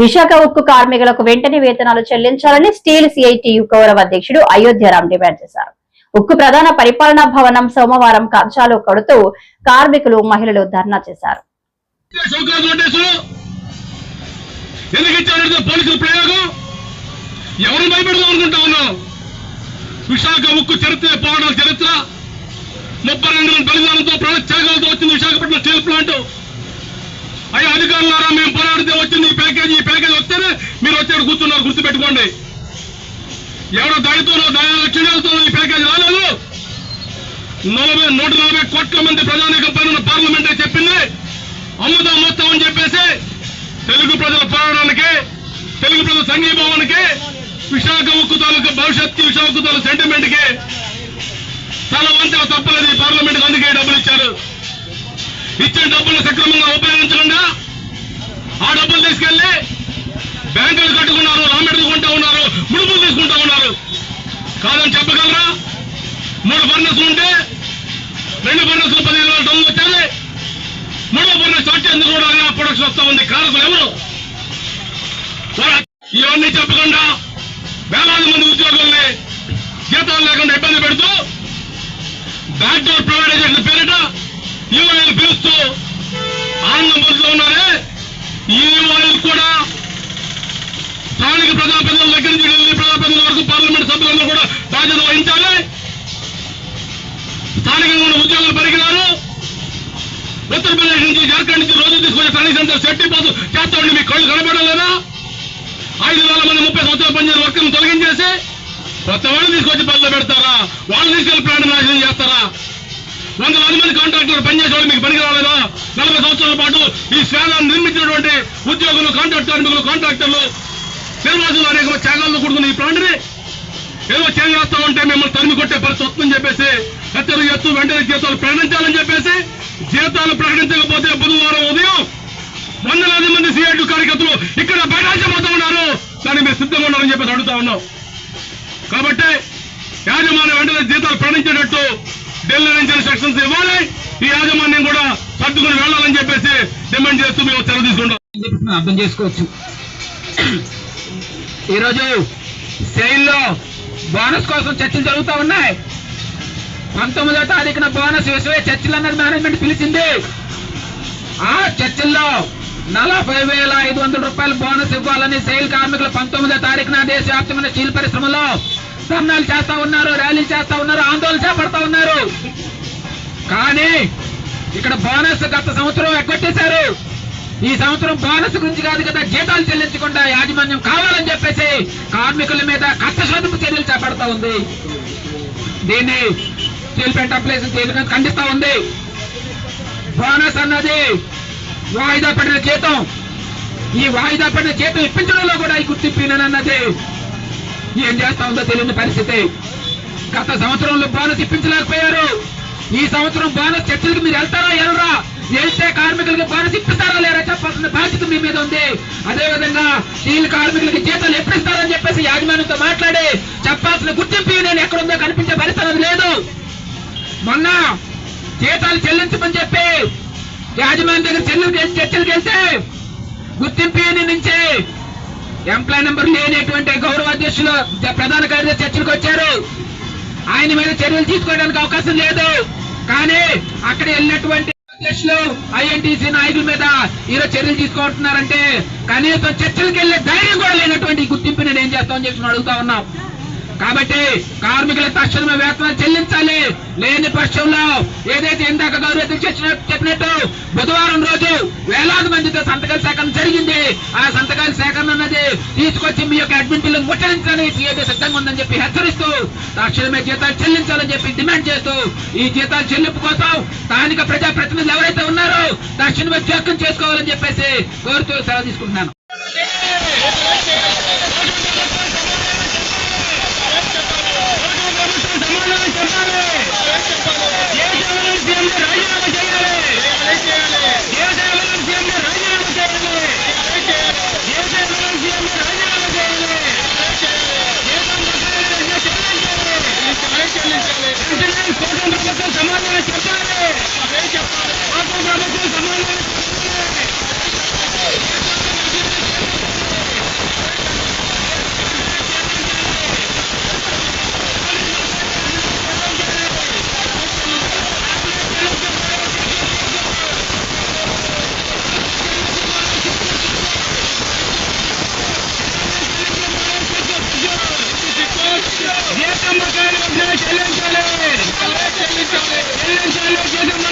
విశాఖ ఉక్కు కార్మికులకు వెంటనే వేతనాలు చెల్లించాలని స్టీల్ సిఐటియు గౌరవ అధ్యక్షుడు అయోధ్యరామ్ డిమాండ్ చేశారు. ఉక్కు ప్రధాన పరిపాలనా భవనం సోమవారం కంచాలు కడుతూ కార్మికులు మహిళలు ధర్నా చేశారు. విశాఖ ఉక్కు చరిత్ర పోరాటాల చరిత్ర. ముప్పై రెండు మంది బలిదానంతో ప్రాణ త్యాగాలతో వచ్చింది విశాఖపట్నం స్టీల్ ప్లాంట్. అయ్యా అధికారులారా మేము పోరాడితే వచ్చింది ఈ ప్యాకేజ్ ఈ ప్యాకేజ్ వస్తేనే మీరు వచ్చాడు కూర్చున్నారు గుర్తుపెట్టుకోండి. ఎవడో దాడితోనో దాని ఈ ప్యాకేజ్ రాలేదు. నలభై నూట నలభై కోట్ల మంది ప్రజానీకం పైన పార్లమెంట్ చెప్పింది. అమ్ముదాం మొత్తం అని చెప్పేసి తెలుగు ప్రజల పోరాటానికి తెలుగు ప్రజల సంఘీభావానికి విశాఖ ఉక్కు తాలూకు భవిష్యత్తు విశాఖ ఉక్కు తాలూకు సెంటిమెంట్కి తల వంచన తప్పలేదు ఈ పార్లమెంట్ అందుకే డబ్బులు ఇచ్చారు. ఇచ్చిన డబ్బులు సక్రమంగా ఉపయోగించకుండా ఆ డబ్బులు తీసుకెళ్ళి బ్యాంకులు కట్టుకున్నారు రామెడలు కొంటా ఉన్నారు ముడుపులు తీసుకుంటా ఉన్నారు. కాదని చెప్పగలరా? మూడు ఫర్నెస్ ఉంటే రెండు ఫర్నెస్ పదిహేను వేల టన్నులు వచ్చాయి. మూడో ఫర్నెస్ వచ్చేందుకు కూడా ప్రొడక్షన్ వస్తా ఉంది? కారకులు ఎవరు? ఇవన్నీ చెప్పకుండా వేలాది మంది ఉద్యోగుల్ని జీతాలు లేకుండా ఇబ్బంది పెడుతూ బ్యాక్ డోర్ ప్రైవేటైజేషన్ పేరిట యూఐలు పిలుస్తూ ఆనందంలో ఉన్నారే ఈ కూడా స్థానిక ప్రజాప్రతినిధుల దగ్గర నుంచి ఢిల్లీ ప్రజాప్రతినిధుల వరకు పార్లమెంట్ సభ్యులందరూ కూడా బాధ్యత వహించాలి. స్థానికంగా ఉన్న ఉద్యోగులు పరిగినారు ఉత్తరప్రదేశ్ నుంచి జార్ఖండ్ నుంచి రోజు తీసుకునే కనీసం సెట్టి పాసు చేస్తా ఉండి మీ కళ్ళు కనబడలేదా ఐదు వేల మంది ముప్పై సంవత్సరాలు పనిచేసిన వర్కర్ను తొలగించేసి కొత్త వాళ్ళు తీసుకొచ్చి పనిలో పెడతారా? వాళ్ళు తీసుకెళ్ళి ప్రాణ నాశనం చేస్తారా? వందలాది మంది కాంట్రాక్టర్లు పనిచేసేవాళ్ళు మీకు పనికి రాలేదా? నలభై సంవత్సరాల పాటు ఈ శ్వేతాన్ని నిర్మించినటువంటి ఉద్యోగులు కాంట్రాక్ట్ కార్మికులు కాంట్రాక్టర్లు. నిర్వాసులు అనేక త్యాగాల్లో కూడుకున్న ఈ ప్రాణిని ఏదో చేస్తా ఉంటే మిమ్మల్ని తరిమి కొట్టే పరిస్థితి వస్తుందని చెప్పేసి హత్యలు చేస్తూ వెంటనే జీతాలు ప్రకటించాలని చెప్పేసి జీతాలు ప్రకటించకపోతే బుధవారం ఉదయం వందలాది మంది సిఐటి కార్యకర్తలు ఇక్కడ బైఠాయించబోతా ఉన్నారు. కానీ మీరు సిద్ధంగా ఉన్నారని చెప్పేసి అడుగుతా ఉన్నాం. కాబట్టి యాజమాన్యం వెంటనే జీతాలు ప్రకటించేటట్టు ఢిల్లీ నుంచి ఇన్స్ట్రక్షన్స్ ఇవ్వాలి? ఈ యాజమాన్యం కూడా సర్దుకుని వెళ్ళాలని చెప్పేసి డిమాండ్ చేస్తూ మేము సెలవు తీసుకుంటాం అర్థం చేసుకోవచ్చు. ఈరోజు సెయిల్లో బోనస్ కోసం చర్చలు జరుగుతూ ఉన్నాయి. పంతొమ్మిదో తారీఖున బోనస్ విషయ చర్చలు అన్నది మేనేజ్మెంట్ పిలిచింది. ఆ చర్చల్లో నలభై వేల ఐదు వందల రూపాయలు బోనస్ ఇవ్వాలని సెయిల్ కార్మికులు పంతొమ్మిదో తారీఖున దేశవ్యాప్తమైన స్టీల్ పరిశ్రమలో ధర్నాలు చేస్తా ఉన్నారు ర్యాలీలు చేస్తా ఉన్నారు ఆందోళన చేపడతా ఉన్నారు. కానీ ఇక్కడ బోనస్ గత సంవత్సరం ఎగ్గొట్టేశారు. ఈ సంవత్సరం బోనస్ గురించి కాదు కదా జీతాలు చెల్లించకుండా యాజమాన్యం కావాలని చెప్పేసి కార్మికుల మీద కష్టసాధింపు చర్యలు చేపడతా ఉంది. దీన్ని స్టీల్ ప్లాంట్ అప్లైజెన్స్ తీవ్రంగా ఖండిస్తా ఉంది. బోనస్ అన్నది వాయిదా పడిన జీతం. ఈ వాయిదా పడిన జీతం ఇప్పించడంలో కూడా ఈ గుర్తింపు అన్నది ఏం చేస్తా ఉందో తెలియని పరిస్థితి. గత సంవత్సరంలో బోనస్ ఇప్పించలేకపోయారు ఈ సంవత్సరం బోనస్ చర్చలకు మీరు వెళ్తారా వెళ్ళరా? వెళ్తే కార్మికులకి బోనస్ ఇప్పిస్తారా లేరా చెప్పాల్సిన బాధ్యత మీ మీద ఉంది. అదే విధంగా స్టీల్ కార్మికులకి జీతాలు ఎప్పుడు ఇస్తారని చెప్పేసి యాజమాన్యంతో మాట్లాడి చెప్పాల్సిన గుర్తింపు నేను ఎక్కడుందో కనిపించే పరిస్థితి లేదు. మొన్న జీతాలు చెల్లించమని చెప్పి యాజమాన్యం దగ్గర చెల్లి చర్చలకు వెళ్తే గుర్తింపు నుంచి ఎంప్లాయ్ నెంబర్ లేనటువంటి గౌరవ అధ్యక్షులు ప్రధాన కార్యదర్శి చర్చలకు వచ్చారు. ఆయన మీద చర్యలు తీసుకోవడానికి అవకాశం లేదు. కానీ అక్కడ వెళ్ళినటువంటి అధ్యక్షులు ఐఎన్టీసీ నాయకుల మీద ఈరోజు చర్యలు తీసుకుంటున్నారంటే కనీసం చర్చలకు వెళ్ళే ధైర్యం కూడా లేనటువంటి గుర్తింపు నేను ఏం చేస్తామని చెప్పి అడుగుతా ఉన్నాం. కాబట్టి కార్మికుల తక్షణమే వేతనాలు చెల్లించాలి. లేని పక్షంలో ఏదైతే ఇందాక గౌరవ చెప్పినట్టు బుధవారం రోజు వేలాది మందితో సంతకాల సేకరణ జరిగింది. ఆ సంతకాల సేకరణ అన్నది తీసుకొచ్చి మీ యొక్క అడ్మింట్లు ముట్టడించడానికి ఏదో సిద్ధంగా ఉందని చెప్పి హెచ్చరిస్తూ తక్షణమే జీతాలు చెల్లించాలని చెప్పి డిమాండ్ చేస్తూ ఈ జీతాలు చెల్లింపు కోసం స్థానిక ప్రజాప్రతినిధులు ఎవరైతే ఉన్నారో తక్షణమే జోక్యం చేసుకోవాలని చెప్పేసి కోరుతూ సెలవు తీసుకుంటున్నాను. వెంటనే చెల్లించాలి చెల్లించాలి జగన్ గారి వెంటనే